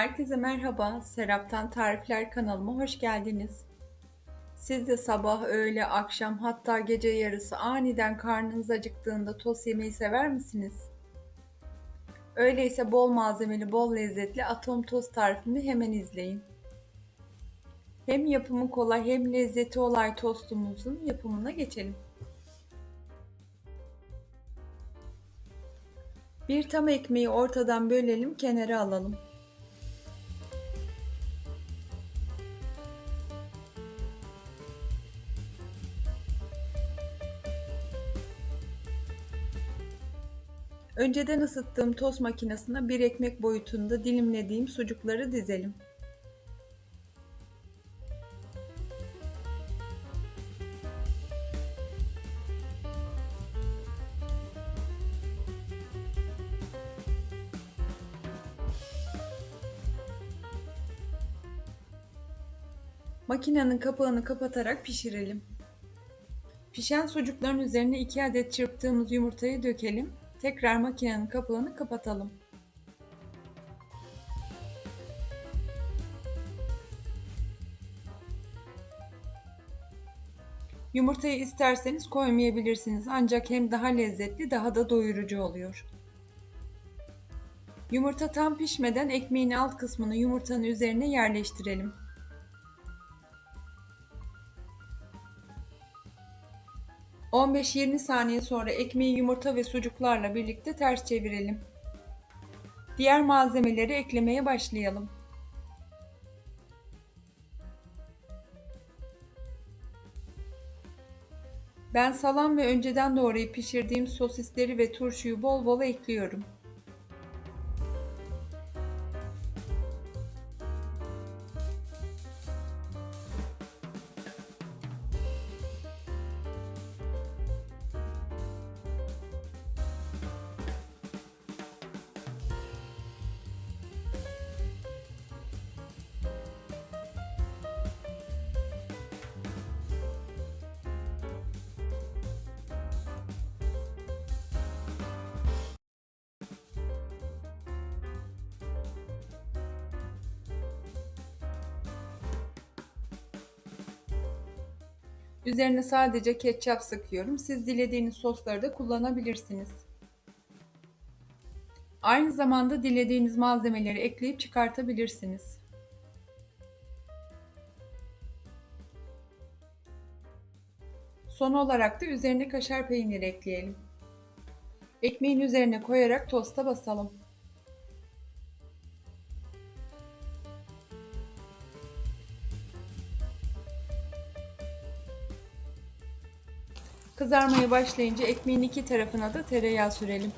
Herkese merhaba. Serap'tan Tarifler kanalıma hoş geldiniz. Siz de sabah, öğle, akşam hatta gece yarısı aniden karnınız acıktığında tost yemeyi sever misiniz? Öyleyse bol malzemeli, bol lezzetli atom tost tarifimi hemen izleyin. Hem yapımı kolay hem lezzeti olay tostumuzun yapımına geçelim. Bir tam ekmeği ortadan bölelim, kenara alalım. Önceden ısıttığım tost makinesine bir ekmek boyutunda dilimlediğim sucukları dizelim. Makinenin kapağını kapatarak pişirelim. Pişen sucukların üzerine 2 adet çırptığımız yumurtayı dökelim Tekrar makinenin kapağını kapatalım. Yumurtayı isterseniz koymayabilirsiniz ancak hem daha lezzetli daha da doyurucu oluyor. Yumurta tam pişmeden ekmeğin alt kısmını yumurtanın üzerine yerleştirelim. 15-20 saniye sonra ekmeği yumurta ve sucuklarla birlikte ters çevirelim. Diğer malzemeleri eklemeye başlayalım. Ben salam ve önceden doğrayıp pişirdiğim sosisleri ve turşuyu bol bol ekliyorum. Üzerine sadece ketçap sıkıyorum. Siz dilediğiniz sosları da kullanabilirsiniz. Aynı zamanda dilediğiniz malzemeleri ekleyip çıkartabilirsiniz. Son olarak da üzerine kaşar peyniri ekleyelim. Ekmeğin üzerine koyarak tosta basalım. Kızarmaya başlayınca ekmeğin iki tarafına da tereyağı sürelim.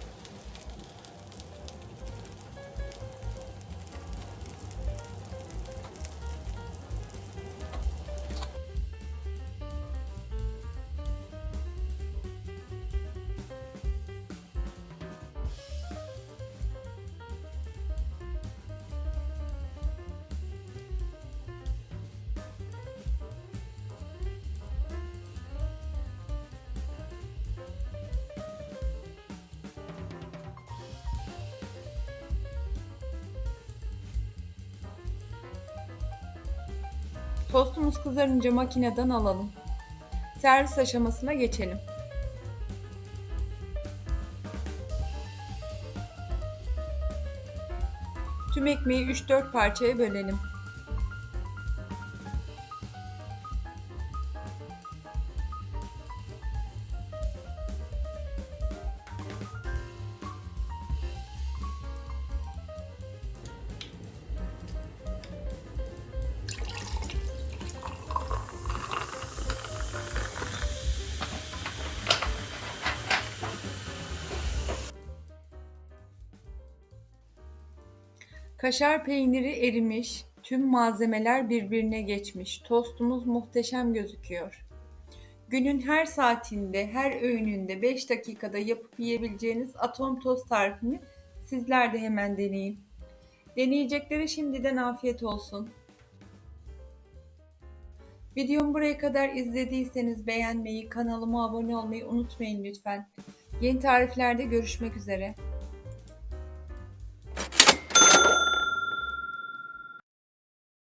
Tostumuz kızarınca makineden alalım. Servis aşamasına geçelim. Tüm ekmeği 3-4 parçaya bölelim. Kaşar peyniri erimiş, tüm malzemeler birbirine geçmiş. Tostumuz muhteşem gözüküyor. Günün her saatinde, her öğününde 5 dakikada yapıp yiyebileceğiniz atom tost tarifini sizler de hemen deneyin. Deneyeceklere şimdiden afiyet olsun. Videomu buraya kadar izlediyseniz beğenmeyi, kanalıma abone olmayı unutmayın lütfen. Yeni tariflerde görüşmek üzere.